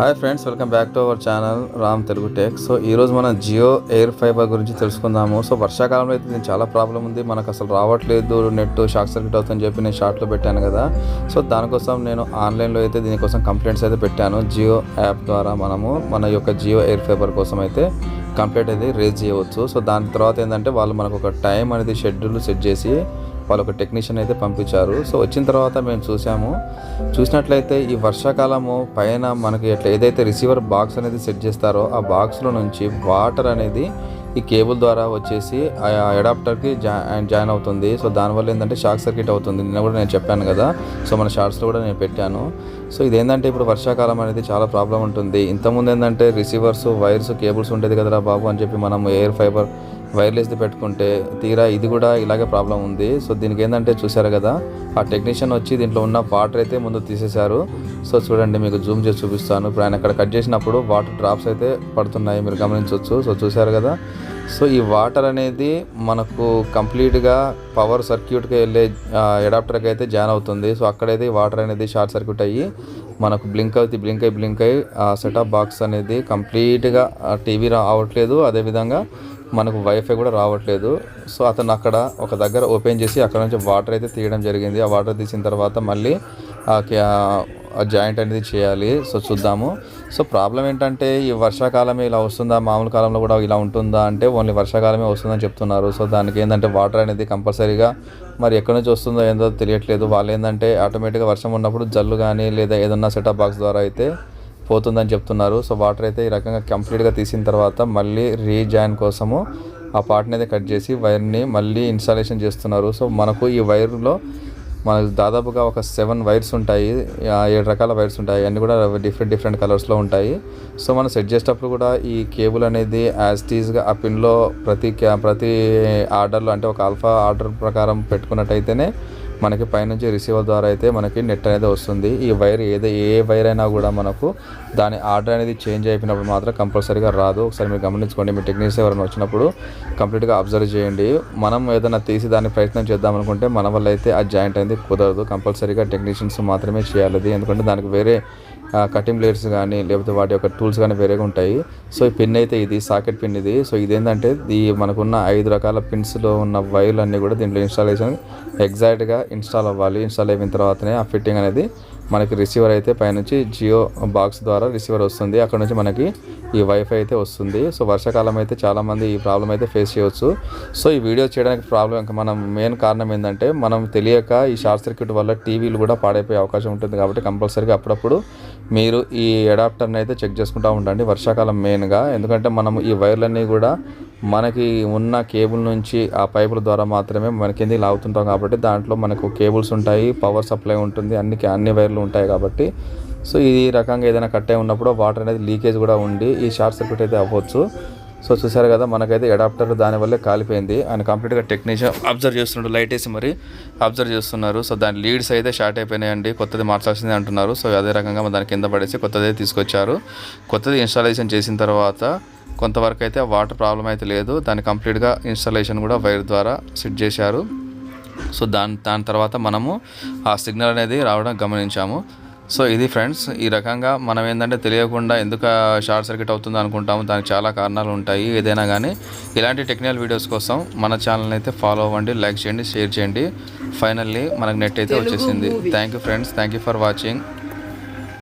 Hi friends welcome back to our channel Ram Telugu tech so ఈరోజు మనం Jio air fibre గురించి తెలుసుకుందాము. So వర్షాకాలంలో అయితే దీనికి చాలా ప్రాబ్లం ఉంది. మనకు అసలు రావట్లేదు. నెట్ షార్ట్ సర్క్యూట్ అవుతుందని చెప్పి నేను షార్ట్లో పెట్టాను కదా. సో దానికోసం నేను ఆన్లైన్లో అయితే దీనికోసం కంప్లైంట్స్ అయితే పెట్టాను. జియో యాప్ ద్వారా మనము మన యొక్క జియో ఎయిర్ ఫైబర్ కోసం అయితే కంప్లైంట్ అయితే రేజ్ చేయవచ్చు. సో దాని తర్వాత ఏంటంటే వాళ్ళు మనకు ఒక టైం అనేది షెడ్యూల్ సెట్ చేసి వాళ్ళు ఒక టెక్నీషియన్ అయితే పంపించారు. సో వచ్చిన తర్వాత మేము చూసాము. చూసినట్లయితే ఈ వర్షాకాలము పైన మనకి ఎట్లా ఏదైతే రిసీవర్ బాక్స్ అనేది సెట్ చేస్తారో ఆ బాక్స్లో నుంచి వాటర్ అనేది ఈ కేబుల్ ద్వారా వచ్చేసి ఆ అడాప్టర్కి జా జాయిన్ అవుతుంది. సో దానివల్ల ఏంటంటే షాక్ సర్క్యూట్ అవుతుంది. నిన్న కూడా నేను చెప్పాను కదా. సో మన షార్ట్స్లో కూడా నేను పెట్టాను. సో ఇదేంటంటే ఇప్పుడు వర్షాకాలం అనేది చాలా ప్రాబ్లం ఉంటుంది. ఇంతకుముందు ఏంటంటే రిసీవర్స్ వైర్స్ కేబుల్స్ ఉండేది కదరా బాబు అని చెప్పి మనం ఎయిర్ ఫైబర్ వైర్లెస్ది పెట్టుకుంటే తీరా ఇది కూడా ఇలాగే ప్రాబ్లం ఉంది. సో దీనికి ఏంటంటే చూసారు కదా ఆ టెక్నీషియన్ వచ్చి దీంట్లో ఉన్న వాటర్ అయితే ముందు తీసేశారు. సో చూడండి మీకు జూమ్ చేసి చూపిస్తాను. ఇప్పుడు ఆయన అక్కడ కట్ చేసినప్పుడు వాటర్ డ్రాప్స్ అయితే పడుతున్నాయి మీరు గమనించవచ్చు. సో చూసారు కదా. సో ఈ వాటర్ అనేది మనకు కంప్లీట్గా పవర్ సర్క్యూట్కి వెళ్ళే అడాప్టర్కి అయితే జాయిన్ అవుతుంది. సో అక్కడైతే ఈ వాటర్ అనేది షార్ట్ సర్క్యూట్ అయ్యి మనకు బ్లింక్ అవుతుంది బ్లింక్ అయ్యి బ్లింక్ అయ్యి ఆ సెటప్ బాక్స్ అనేది కంప్లీట్గా టీవీ రావట్లేదు అదేవిధంగా మనకు వైఫై కూడా రావట్లేదు. సో అతను అక్కడ ఒక దగ్గర ఓపెన్ చేసి అక్కడ నుంచి వాటర్ అయితే తీయడం జరిగింది. ఆ వాటర్ తీసిన తర్వాత మళ్ళీ ఆ క్యా- జాయింట్ అనేది చేయాలి. సో చూద్దాము. సో ప్రాబ్లం ఏంటంటే ఈ వర్షాకాలమే ఇలా వస్తుందా? మామూలు కాలంలో కూడా ఇలా ఉంటుందా? అంటే ఓన్లీ వర్షాకాలమే వస్తుందని చెప్తున్నారు. సో దానికి ఏంటంటే వాటర్ అనేది కంపల్సరీగా మరి ఎక్కడి నుంచి వస్తుందో ఏందో తెలియట్లేదు. వాళ్ళు ఏంటంటే ఆటోమేటిక్గా వర్షం ఉన్నప్పుడు జల్లు కానీ లేదా ఏదన్నా సెటప్ బాక్స్ ద్వారా అయితే పోతుందని చెప్తున్నారు. సో వాటర్ అయితే ఈ రకంగా కంప్లీట్గా తీసిన తర్వాత మళ్ళీ రీజాయిన్ కోసము ఆ పార్ట్ని అయితే కట్ చేసి వైర్ని మళ్ళీ ఇన్స్టాలేషన్ చేస్తున్నారు. సో మనకు ఈ వైర్లో మనకు దాదాపుగా ఒక సెవెన్ వైర్స్ ఉంటాయి. ఏడు రకాల వైర్స్ ఉంటాయి. అన్నీ కూడా డిఫరెంట్ డిఫరెంట్ కలర్స్లో ఉంటాయి. సో మనం సెట్ చేసేటప్పుడు కూడా ఈ కేబుల్ అనేది యాజ్ టీజ్గా ఆ పిన్లో ప్రతి క్యా ప్రతి ఆర్డర్లో అంటే ఒక ఆల్ఫా ఆర్డర్ ప్రకారం పెట్టుకున్నట్టయితేనే మనకి పైనుంచి రిసీవర్ ద్వారా అయితే మనకి నెట్ అనేది వస్తుంది. ఈ వైర్ ఏదో ఏ వైర్ అయినా కూడా మనకు దాని ఆర్డర్ అనేది చేంజ్ అయిపోయినప్పుడు మాత్రం కంపల్సరీగా రాదు. ఒకసారి మీరు గమనించుకోండి మీ టెక్నీషియన్ ఎవరైనా వచ్చినప్పుడు కంప్లీట్గా అబ్జర్వ్ చేయండి. మనం ఏదైనా తీసి దాన్ని ప్రయత్నం చేద్దాం అనుకుంటే మన వల్ల అయితే ఆ జాయింట్ అనేది కుదరదు. కంపల్సరీగా టెక్నీషియన్స్ మాత్రమే చేయాలి. ఎందుకంటే దానికి వేరే కటింగ్ బ్లేడ్స్ కానీ లేకపోతే వాటి యొక్క టూల్స్ కానీ వేరేగా ఉంటాయి. సో ఈ పిన్ అయితే ఇది సాకెట్ పిన్ ఇది. సో ఇదేంటంటే ఈ మనకున్న ఐదు రకాల పిన్స్లో ఉన్న వైర్లు అన్నీ కూడా దీంట్లో ఇన్స్టాలేషన్ ఎగ్జాక్ట్గా ఇన్స్టాల్ అవ్వాలి. ఇన్స్టాల్ అయిన తర్వాతనే ఆ ఫిట్టింగ్ అనేది మనకి రిసీవర్ అయితే పైనుంచి జియో బాక్స్ ద్వారా రిసీవర్ వస్తుంది. అక్కడ నుంచి మనకి ఈ వైఫై అయితే వస్తుంది. సో వర్షాకాలం అయితే చాలామంది ఈ ప్రాబ్లం అయితే ఫేస్ చేయవచ్చు సో ఈ వీడియో చేయడానికి ప్రాబ్లం ఇంకా మనం మెయిన్ కారణం ఏంటంటే మనం తెలియక ఈ షార్ట్ సర్క్యూట్ వల్ల టీవీలు కూడా పాడైపోయే అవకాశం ఉంటుంది కాబట్టి కంపల్సరీగా అప్పుడప్పుడు మీరు ఈ అడాప్టర్ని అయితే చెక్ చేసుకుంటూ ఉండండి. వర్షాకాలం మెయిన్గా ఎందుకంటే మనం ఈ వైర్లన్నీ కూడా మనకి ఉన్న కేబుల్ నుంచి ఆ పైపుల ద్వారా మాత్రమే మన కింద లాగుతుంటాం కాబట్టి దాంట్లో మనకు కేబుల్స్ ఉంటాయి పవర్ సప్లై ఉంటుంది అన్ని అన్ని వైర్లు ఉంటాయి కాబట్టి సో ఈ రకంగా ఏదైనా కట్ అయి ఉన్నప్పుడు వాటర్ అనేది లీకేజ్ కూడా ఉండి ఈ షార్ట్ సర్క్యూట్ అయితే అవ్వచ్చు. సో చూసారు కదా మనకైతే అడాప్టర్ దానివల్లే కాలిపోయింది. ఆయన కంప్లీట్గా టెక్నీషియన్ అబ్జర్వ్ చేస్తున్నాడు లైట్ వేసి మరి అబ్జర్వ్ చేస్తున్నారు. సో దాని లీడ్స్ అయితే షార్ట్ అయిపోయినాయండి కొత్తది మార్చాల్సింది అంటున్నారు. సో అదే రకంగా దాని కింద పడేసి కొత్తది తీసుకొచ్చారు. కొత్తది ఇన్స్టాలేషన్ చేసిన తర్వాత కొంతవరకు అయితే వాటర్ ప్రాబ్లం అయితే లేదు. దాన్ని కంప్లీట్గా ఇన్స్టాలేషన్ కూడా వైర్ ద్వారా సెట్ చేశారు. సో దాని దాని తర్వాత మనము ఆ సిగ్నల్ అనేది రావడం గమనించాము. సో ఇది ఫ్రెండ్స్ ఈ రకంగా మనం ఏంటంటే తెలియకుండా ఎందుకు షార్ట్ సర్క్యూట్ అవుతుంది అనుకుంటాము దానికి చాలా కారణాలు ఉంటాయి. ఏదైనా కానీ ఇలాంటి టెక్నికల్ వీడియోస్ కోసం మన ఛానల్ని అయితే ఫాలో అవ్వండి లైక్ చేయండి షేర్ చేయండి. ఫైనల్లీ మనకు నెట్ అయితే వచ్చేసింది. Thank you friends thank you for watching